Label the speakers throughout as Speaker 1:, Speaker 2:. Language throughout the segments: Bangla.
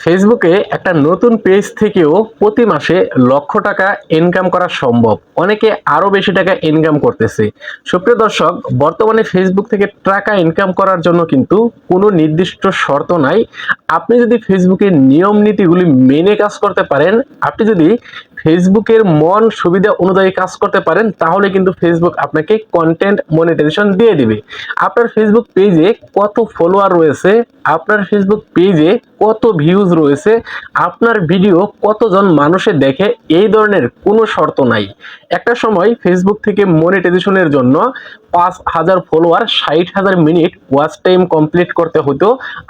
Speaker 1: ফেসবুকে একটা নতুন পেজ থেকেও প্রতি মাসে লক্ষ টাকা ইনকাম করা সম্ভব। অনেকে আরও বেশি টাকা ইনকাম করতেছে। সুপ্রিয় দর্শক, বর্তমানে ফেসবুক থেকে টাকা ইনকাম করার জন্য কিন্তু কোনো নির্দিষ্ট শর্ত নাই। আপনি যদি ফেসবুকের নিয়ম নীতিগুলি মেনে কাজ করতে পারেন, আপনি যদি ফেসবুকের মন সুবিধা অনুযায়ী কাজ করতে পারেন, তাহলে কিন্তু ফেসবুক আপনাকে কন্টেন্ট মনিটাইজেশন দিয়ে দিবে। আপনার ফেসবুক পেজে কত ফলোয়ার রয়েছে, আপনার ফেসবুক পেজে কত ভিউজ রয়েছে, আপনার ভিডিও কতজন মানুষে দেখে, এই ধরনের কোনো শর্ত নাই। একটা সময় ফেসবুক থেকে মনিটাইজেশনের জন্য পাঁচ হাজার ফলোয়ার ষাট হাজার মিনিট ওয়াচ টাইম কমপ্লিট করতে হতো,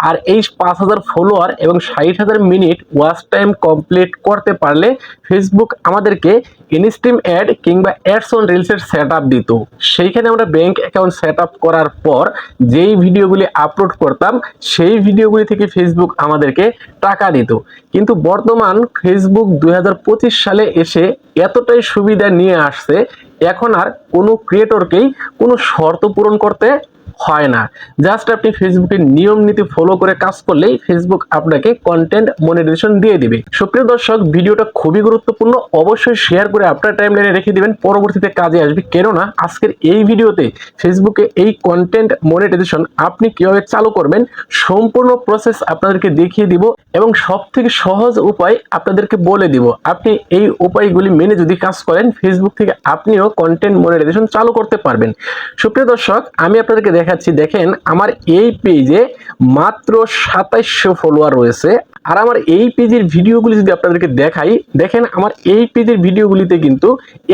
Speaker 1: আর এই পাঁচ হাজার ফলোয়ার এবং ষাট হাজার মিনিট ওয়াচ টাইম কমপ্লিট করতে পারলে ফেসবুক আমাদেরকে ইনস্ট্রিম অ্যাড কিংবা অ্যাডস অন রিলসের সেট আপ দিত। সেইখানে আমরা ব্যাংক অ্যাকাউন্ট সেট আপ করার পর যেই ভিডিওগুলি আপলোড করতাম, সেই ভিডিওগুলি থেকে ফেসবুক আমাদেরকে টাকা দিত। কিন্তু বর্তমান ফেসবুক দুই হাজার পঁচিশ সালে এসে এতটাই সুবিধা নিয়ে আসছে, এখন আর কোনো ক্রিয়েটরকেই কোনো শর্ত পূরণ করতে হয় না। জাস্ট আপনি ফেসবুকের নিয়ম নীতি ফলো করে কাজ করলেই ফেসবুক আপনাকে কন্টেন্ট মনিটাইজেশন দিয়ে দিবে। সুপ্রিয় দর্শক, ভিডিওটা খুবই গুরুত্বপূর্ণ। অবশ্যই শেয়ার করে আপনার টাইমলাইনে রেখে দিবেন। পরবর্তীতে কাজে আসবে কেননা, আজকের এই ভিডিওতে ফেসবুকে এই কন্টেন্ট মনিটাইজেশন আপনি কীভাবে চালু করবেন, সম্পূর্ণ প্রসেস আপনাদেরকে দেখিয়ে দিব এবং সব থেকে সহজ উপায় আপনাদেরকে বলে দিব। আপনি এই উপায়গুলি মেনে যদি কাজ করেন ফেসবুক থেকে আপনিও কন্টেন্ট মনিটাইজেশন চালু করতে পারবেন। সুপ্রিয় দর্শক, আমি আপনাদেরকে দেখাচ্ছি দেখেন আমার এই পেজে মাত্র সাতাইশো ফলোয়ার রয়েছে। আর আমার এই পেজের ভিডিওগুলি যদি আপনাদেরকে দেখাই, দেখেন আমার এই পেজের ভিডিওগুলিতে কিন্তু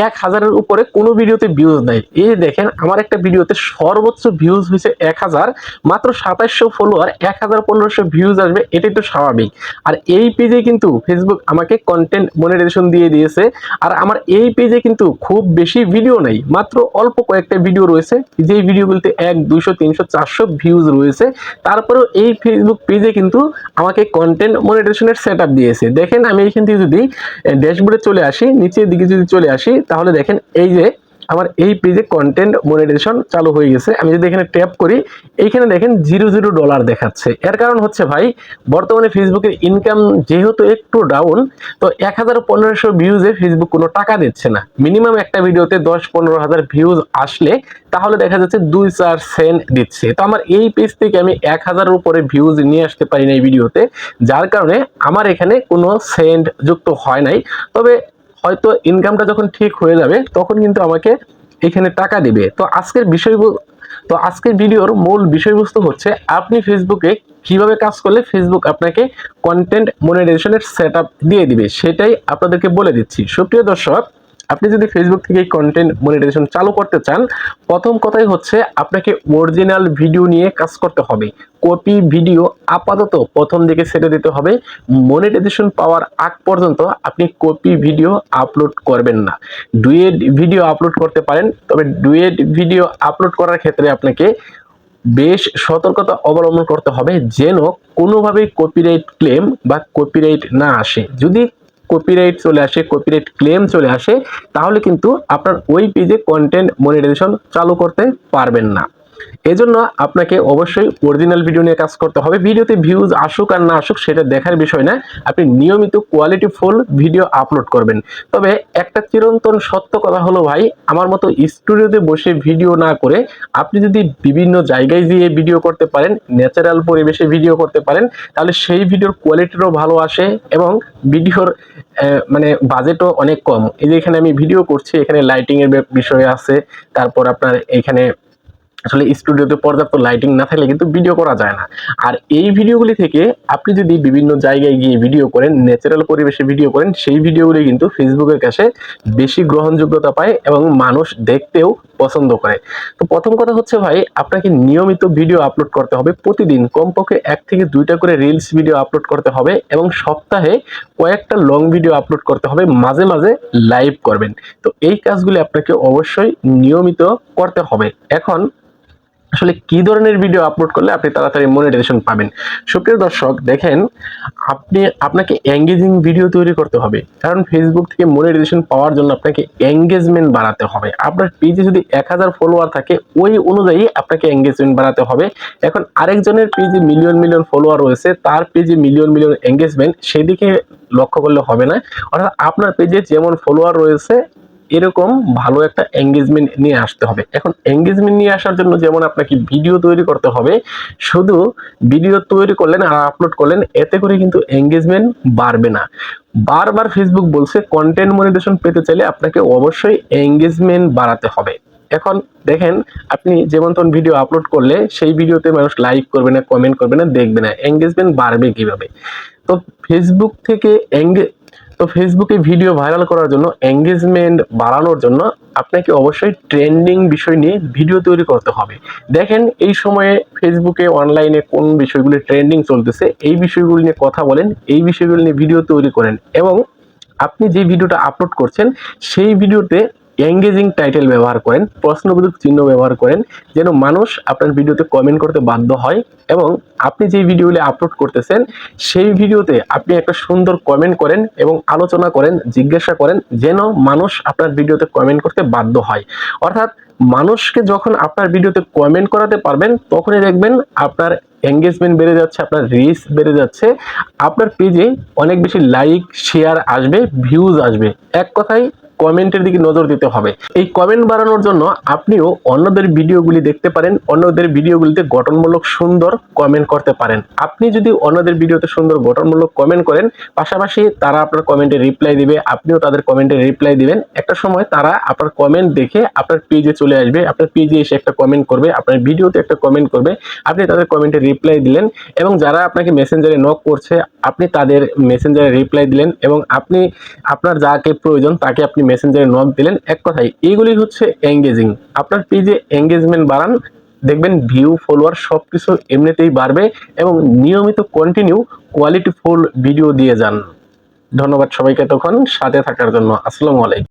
Speaker 1: এক হাজারের উপরে কোনো ভিডিওতে ভিউজ নাই। এই দেখেন, আমার একটা ভিডিওতে সর্বোচ্চ ভিউজ হয়েছে এক হাজার, মাত্র সাতাশশো ফলোয়ার এক হাজার পনেরোশো ভিউজ আসবে, এটাই তো স্বাভাবিক। আর এই পেজে কিন্তু ফেসবুক আমাকে কন্টেন্ট মনিটাইজেশন দিয়ে দিয়েছে, আর আমার এই পেজে কিন্তু খুব বেশি ভিডিও নেই, মাত্র অল্প কয়েকটা ভিডিও রয়েছে, যেই ভিডিওগুলিতে এক দুশো তিনশো, চারশো ভিউজ রয়েছে। তারপরেও এই ফেসবুক পেজে কিন্তু আমাকে কন্টেন্ট মনিটাইজেশনের সেট আপ দিয়েছে। দেখেন আমি এখান থেকে যদি ড্যাশবোর্ডে চলে আসি, নিচের দিকে যদি চলে আসি, তাহলে দেখেন এই যে আমার এই পেজে কন্টেন্ট মনিটাইজেশন চালু হয়ে গেছে। আমি যদি এখানে ট্যাপ করি, এইখানে দেখেন জিরো জিরো ডলার দেখাচ্ছে। এর কারণ হচ্ছে ভাই, বর্তমানে ফেসবুকের ইনকাম যেহেতু একটু ডাউন তো এক হাজার পনেরোশো ভিউজে ফেসবুক কোনো টাকা দিচ্ছে না। মিনিমাম একটা ভিডিওতে দশ পনেরো হাজার ভিউজ আসলে, তাহলে দেখা যাচ্ছে দুই চার সেন্ট দিচ্ছে। তো আমার এই পেজ থেকে আমি এক হাজারের উপরে ভিউজ নিয়ে আসতে পারি না এই ভিডিওতে যার কারণে আমার এখানে কোনো সেন্ট যুক্ত হয় নাই। তবে হয়তো ইনকামটা যখন ঠিক হয়ে যাবে, তখন কিন্তু আমাকে এখানে টাকা দেবে। তো আজকের বিষয় তো আজকের ভিডিওর মূল বিষয়বস্তু হচ্ছে, আপনি ফেসবুকে কীভাবে কাজ করলে ফেসবুক আপনাকে কন্টেন্ট মনিটাইজেশনের সেট দিয়ে দিবে, সেটাই আপনাদেরকে বলে দিচ্ছি। সুপ্রিয় দর্শক আপনি যদি ফেসবুক থেকে কন্টেন্ট মনিটাইজেশন চালু করতে চান, প্রথম কথাই হচ্ছে আপনাকে অরিজিনাল ভিডিও নিয়ে কাজ করতে হবে। কপি ভিডিও আপাতত প্রথম দিকে ছেড়ে দিতে হবে। মনিটাইজেশন পাওয়ার আগ পর্যন্ত আপনি কপি ভিডিও আপলোড করবেন না। ডুয়েট ভিডিও আপলোড করতে পারেন, তবে ডুয়েট ভিডিও আপলোড করার ক্ষেত্রে আপনাকে বেশ সতর্কতা অবলম্বন করতে হবে যেন কোনোভাবেই কপিরাইট ক্লেম বা কপিরাইট না আসে। যদি কপিরাইট চলে আসে কপিরাইট ক্লেম চলে আসে, তাহলে কিন্তু আপনার ওই পেজে কন্টেন্ট মনিটাইজেশন চালু করতে পারবেন না। এজন্য আপনাকে অবশ্যই অরিজিনাল ভিডিও নিয়ে কাজ করতে হবে। ভিডিওতে ভিউজ আসুক আর না আসুক, সেটা দেখার বিষয় না আপনি নিয়মিত কোয়ালিটি ফুল ভিডিও আপলোড করবেন। তবে একটা চিরন্তন সত্য কথা হলো ভাই, আমার মতো স্টুডিওতে বসে ভিডিও না করে আপনি যদি বিভিন্ন জায়গায় গিয়ে ভিডিও করতে পারেন ন্যাচারাল পরিবেশে ভিডিও করতে পারেন, তাহলে সেই ভিডিওর কোয়ালিটিরও ভালো আসে এবং ভিডিওর মানে বাজেটও অনেক কম। এই যে এখানে আমি ভিডিও করছি, এখানে লাইটিংয়ের বিষয় আছে, তারপর আপনার এখানে আসলে স্টুডিওতে পর্যাপ্ত লাইটিং না থাকলে কিন্তু ভিডিও করা যায় না। আর এই ভিডিওগুলি থেকে আপনি যদি বিভিন্ন জায়গায় গিয়ে ভিডিও করেন ন্যাচারাল পরিবেশে ভিডিও করেন, সেই ভিডিওগুলি কিন্তু ফেসবুকের কাছে বেশি গ্রহণযোগ্যতা পায় এবং মানুষ দেখতেও পছন্দ করে। তো প্রথম কথা হচ্ছে ভাই, আপনাকে নিয়মিত ভিডিও আপলোড করতে হবে প্রতিদিন। কমপক্ষে এক থেকে দুইটা করে রিলস ভিডিও আপলোড করতে হবে এবং সপ্তাহে কয়েকটা লং ভিডিও আপলোড করতে হবে, মাঝে মাঝে লাইভ করবেন। তো এই কাজগুলি আপনাকে অবশ্যই নিয়মিত করতে হবে। এখন আসলে কি ধরনের ভিডিও আপলোড করলে আপনি তাড়াতাড়ি মনিটাইজেশন পাবেন? সুপ্রিয় দর্শক, দেখেন, আপনি, আপনাকে এঙ্গেজিং ভিডিও তৈরি করতে হবে। কারণ ফেসবুক থেকে মনিটাইজেশন পাওয়ার জন্য আপনাকে এঙ্গেজমেন্ট বাড়াতে হবে। আপনার পেজে যদি এক হাজার ফলোয়ার থাকে, ওই অনুযায়ী আপনাকে এঙ্গেজমেন্ট বাড়াতে হবে। এখন আরেকজনের পেজে মিলিয়ন মিলিয়ন ফলোয়ার রয়েছে, তার পেজে মিলিয়ন মিলিয়ন এঙ্গেজমেন্ট সেদিকে লক্ষ্য করলে হবে না। অর্থাৎ আপনার পেজে যেমন ফলোয়ার রয়েছে এরকম ভালো একটা এঙ্গেজমেন্ট নিয়ে আসতে হবে। এখন এঙ্গেজমেন্ট নিয়ে আসার জন্য যেমন আপনাকে ভিডিও তৈরি করতে হবে, শুধু ভিডিও তৈরি করলেন আর আপলোড করলেন, এতে করে কিন্তু এঙ্গেজমেন্ট বাড়বে না। বারবার ফেসবুক বলছে কন্টেন্ট মনিটেশন পেতে চাইলে আপনাকে অবশ্যই এঙ্গেজমেন্ট বাড়াতে হবে। এখন দেখেন, আপনি যেমন তখন ভিডিও আপলোড করলে, সেই ভিডিওতে মানুষ লাইক করবে না কমেন্ট করবে না, দেখবে না। এঙ্গেজমেন্ট বাড়বে কীভাবে? তো ফেসবুক থেকে তো ফেসবুকে ভিডিও ভাইরাল করার জন্য এঙ্গেজমেন্ট বাড়ানোর জন্য আপনাকে অবশ্যই ট্রেন্ডিং বিষয় নিয়ে ভিডিও তৈরি করতে হবে। দেখেন, এই সময়ে ফেসবুকে অনলাইনে কোন বিষয়গুলি ট্রেন্ডিং চলতেছে, এই বিষয়গুলি নিয়ে কথা বলেন, এই বিষয়গুলি নিয়ে ভিডিও তৈরি করেন এবং আপনি যে ভিডিওটা আপলোড করছেন, সেই ভিডিওতে এঙ্গেজিং টাইটেল ব্যবহার করেন প্রশ্নবোধক চিহ্ন ব্যবহার করেন, যেন মানুষ আপনার ভিডিওতে কমেন্ট করতে বাধ্য হয় এবং আপনি যে ভিডিওগুলি আপলোড করতেছেন, সেই ভিডিওতে আপনি একটা সুন্দর কমেন্ট করেন এবং আলোচনা করেন, জিজ্ঞাসা করেন, যেন মানুষ আপনার ভিডিওতে কমেন্ট করতে বাধ্য হয়। অর্থাৎ মানুষকে যখন আপনার ভিডিওতে কমেন্ট করাতে পারবেন, তখনই দেখবেন আপনার এঙ্গেজমেন্ট বেড়ে যাচ্ছে, আপনার রিচ বেড়ে যাচ্ছে, আপনার পেজে অনেক বেশি লাইক শেয়ার আসবে ভিউজ আসবে। এক কথায় কমেন্টের দিকে নজর দিতে হবে। এই কমেন্ট বাড়ানোর জন্য আপনিও অন্যদের ভিডিওগুলি দেখতে পারেন, অন্যদের ভিডিওগুলিতে গঠনমূলক সুন্দর কমেন্ট করতে পারেন। আপনি যদি অন্যদের ভিডিওতে সুন্দর গঠনমূলক কমেন্ট করেন, পাশাপাশি তারা আপনার কমেন্টে রিপ্লাই দিবে, আপনিও তাদের কমেন্টে রিপ্লাই দিবেন। একটা সময় তারা আপনার কমেন্ট দেখে আপনার পেজে চলে আসবে, আপনার পেজে এসে একটা কমেন্ট করবে, আপনার ভিডিওতে একটা কমেন্ট করবে, আপনি তাদের কমেন্টে রিপ্লাই দিলেন এবং যারা আপনাকে মেসেঞ্জারে নক করছে, আপনি তাদের মেসেঞ্জারে রিপ্লাই দিলেন এবং আপনি আপনার যাকে প্রয়োজন তাকে আপনি মেসেঞ্জারে নক দিলেন। এক কথায় এইগুলি হচ্ছে এঙ্গেজিং আপনার পেজে এঙ্গেজমেন্ট বাড়ান, দেখবেন ভিউ ফলোয়ার সব কিছু এমনিতেই বাড়বে এবং নিয়মিত কন্টিনিউ কোয়ালিটিফুল ভিডিও দিয়ে যান। ধন্যবাদ সবাইকে তখন, সাথে থাকার জন্য। আসসালামু আলাইকুম।